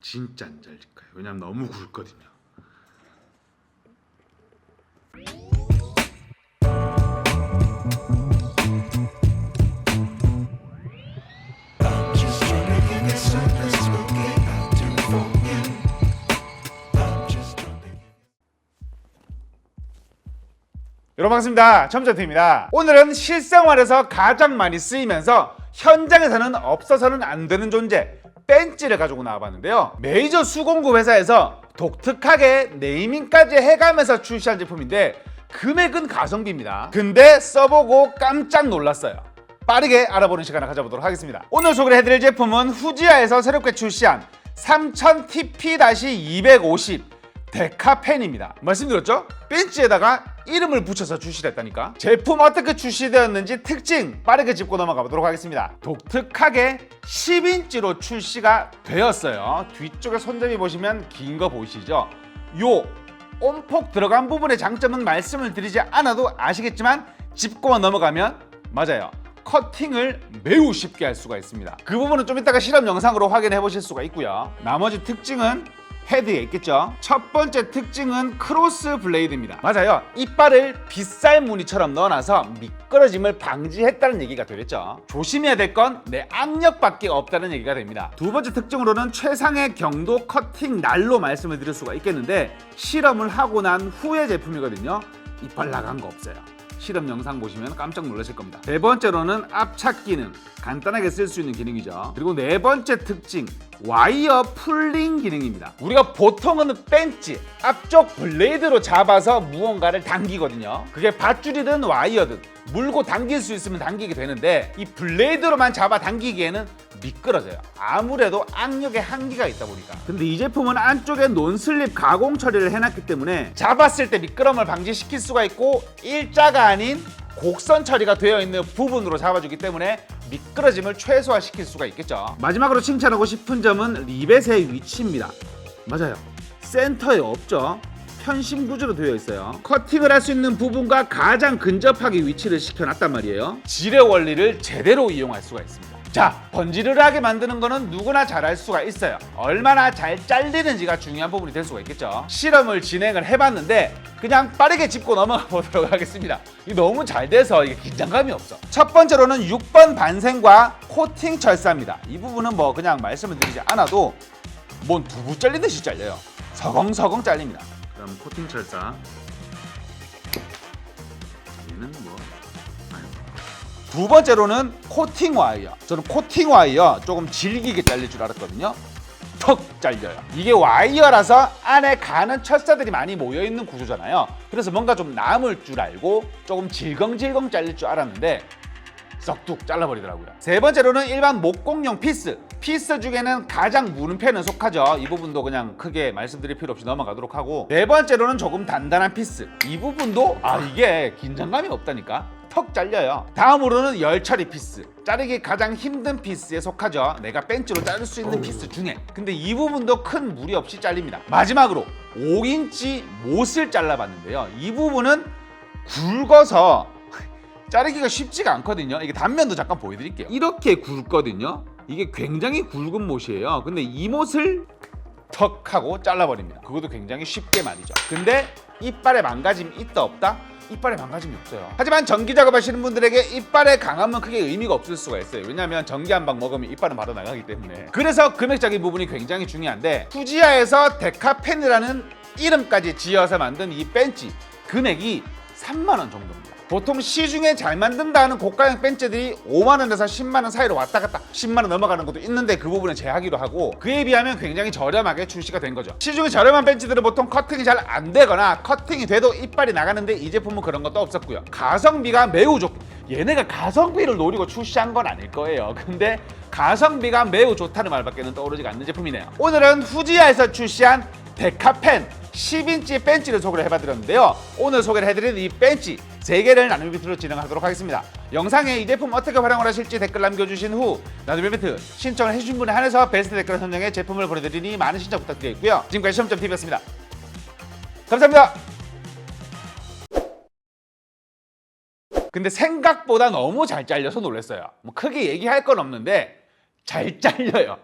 진짜 안 잘릴 거예요. 왜냐면 너무 굵거든요. 여러분 반갑습니다. 첨자태입니다. 오늘은 실생활에서 가장 많이 쓰이면서 현장에서는 없어서는 안 되는 존재 벤치를 가지고 나와봤는데요. 메이저 수공구 회사에서 독특하게 네이밍까지 해가면서 출시한 제품인데 금액은 가성비입니다. 근데 써보고 깜짝 놀랐어요. 빠르게 알아보는 시간을 가져보도록 하겠습니다. 오늘 소개해드릴 제품은 후지아에서 새롭게 출시한 3000TP-250 데카펜입니다. 말씀드렸죠? 벤치에다가 이름을 붙여서 출시됐다니까. 제품 어떻게 출시되었는지 특징 빠르게 짚고 넘어가 보도록 하겠습니다. 독특하게 10인치로 출시가 되었어요. 뒤쪽에 손잡이 보시면 긴 거 보이시죠? 요 온폭 들어간 부분의 장점은 말씀을 드리지 않아도 아시겠지만 짚고만 넘어가면 맞아요. 커팅을 매우 쉽게 할 수가 있습니다. 그 부분은 좀 이따가 실험 영상으로 확인해 보실 수가 있고요. 나머지 특징은 헤드에 있겠죠. 첫 번째 특징은 크로스 블레이드입니다. 맞아요. 이빨을 빗살 무늬처럼 넣어놔서 미끄러짐을 방지했다는 얘기가 되겠죠. 조심해야 될 건내 악력밖에 없다는 얘기가 됩니다. 두 번째 특징으로는 최상의 경도 커팅 날로 말씀을 드릴 수가 있겠는데 실험을 하고 난 후의 제품이거든요. 이빨 나간 거 없어요. 실험 영상 보시면 깜짝 놀라실 겁니다. 네 번째로는 압착 기능, 간단하게 쓸 수 있는 기능이죠. 그리고 네 번째 특징, 와이어 풀링 기능입니다. 우리가 보통은 벤치 앞쪽 블레이드로 잡아서 무언가를 당기거든요. 그게 밧줄이든 와이어든 물고 당길 수 있으면 당기게 되는데 이 블레이드로만 잡아 당기기에는 미끄러져요. 아무래도 악력의 한계가 있다 보니까. 근데 이 제품은 안쪽에 논슬립 가공 처리를 해놨기 때문에 잡았을 때 미끄럼을 방지시킬 수가 있고 일자가 아닌 곡선 처리가 되어 있는 부분으로 잡아주기 때문에 미끄러짐을 최소화시킬 수가 있겠죠. 마지막으로 칭찬하고 싶은 점은 리벳의 위치입니다. 맞아요. 센터에 없죠. 편심 구조로 되어 있어요. 커팅을 할 수 있는 부분과 가장 근접하게 위치를 시켜놨단 말이에요. 질의 원리를 제대로 이용할 수가 있습니다. 자, 번지르르하게 만드는 거는 누구나 잘할 수가 있어요. 얼마나 잘 잘리는지가 중요한 부분이 될 수가 있겠죠. 실험을 진행을 해봤는데 그냥 빠르게 짚고 넘어가 보도록 하겠습니다. 이게 너무 잘 돼서 이게 긴장감이 없어. 첫 번째로는 6번 반생과 코팅 철사입니다. 이 부분은 뭐 그냥 말씀을 드리지 않아도 뭔 두부 잘리듯이 잘려요. 서걱서걱 잘립니다. 그럼 코팅 철사. 두 번째로는 코팅 와이어. 저는 코팅 와이어 조금 질기게 잘릴 줄 알았거든요. 턱 잘려요. 이게 와이어라서 안에 가는 철사들이 많이 모여 있는 구조잖아요. 그래서 뭔가 좀 남을 줄 알고 조금 질겅질겅 잘릴 줄 알았는데 썩둑 잘라버리더라고요. 세 번째로는 일반 목공용 피스. 피스 중에는 가장 무는 편에 속하죠. 이 부분도 그냥 크게 말씀드릴 필요 없이 넘어가도록 하고 네 번째로는 조금 단단한 피스. 이 부분도 아 이게 긴장감이 없다니까. 턱 잘려요. 다음으로는 열처리 피스. 자르기 가장 힘든 피스에 속하죠. 내가 벤치로 자를 수 있는 피스 중에. 근데 이 부분도 큰 무리 없이 잘립니다. 마지막으로 5인치 못을 잘라봤는데요. 이 부분은 굵어서 자르기가 쉽지가 않거든요. 이게 단면도 잠깐 보여드릴게요. 이렇게 굵거든요. 이게 굉장히 굵은 못이에요. 근데 이 못을 턱 하고 잘라버립니다. 그것도 굉장히 쉽게 말이죠. 근데 이빨에 망가짐이 있다 없다? 이빨에 망가짐이 없어요. 하지만 전기 작업하시는 분들에게 이빨에 강함은 크게 의미가 없을 수가 있어요. 왜냐하면 전기 한 방 먹으면 이빨은 바로 나가기 때문에. 그래서 금액적인 부분이 굉장히 중요한데 후지아에서 데카펜이라는 이름까지 지어서 만든 이 벤치 금액이 3만 원 정도입니다. 보통 시중에 잘 만든다 하는 고가형 벤치들이 5만 원에서 10만 원 사이로 왔다 갔다 10만 원 넘어가는 것도 있는데 그 부분은 제하기로 하고 그에 비하면 굉장히 저렴하게 출시가 된 거죠. 시중에 저렴한 벤치들은 보통 커팅이 잘 안 되거나 커팅이 돼도 이빨이 나가는데 이 제품은 그런 것도 없었고요. 가성비가 매우 좋. 얘네가 가성비를 노리고 출시한 건 아닐 거예요. 근데 가성비가 매우 좋다는 말밖에는 떠오르지가 않는 제품이네요. 오늘은 후지아에서 출시한 데카펜 10인치 벤치를 소개를 해봐드렸는데요. 오늘 소개를 해드린 이 벤치 3개를 나눔 이벤트로 진행하도록 하겠습니다. 영상에 이 제품 어떻게 활용을 하실지 댓글 남겨주신 후 나눔 이벤트 신청을 해주신 분에 한해서 베스트 댓글을 선정해 제품을 보내드리니 많은 신청 부탁드리겠고요. 지금까지 시험점TV였습니다. 감사합니다. 근데 생각보다 너무 잘 잘려서 놀랐어요. 뭐 크게 얘기할 건 없는데 잘 잘려요.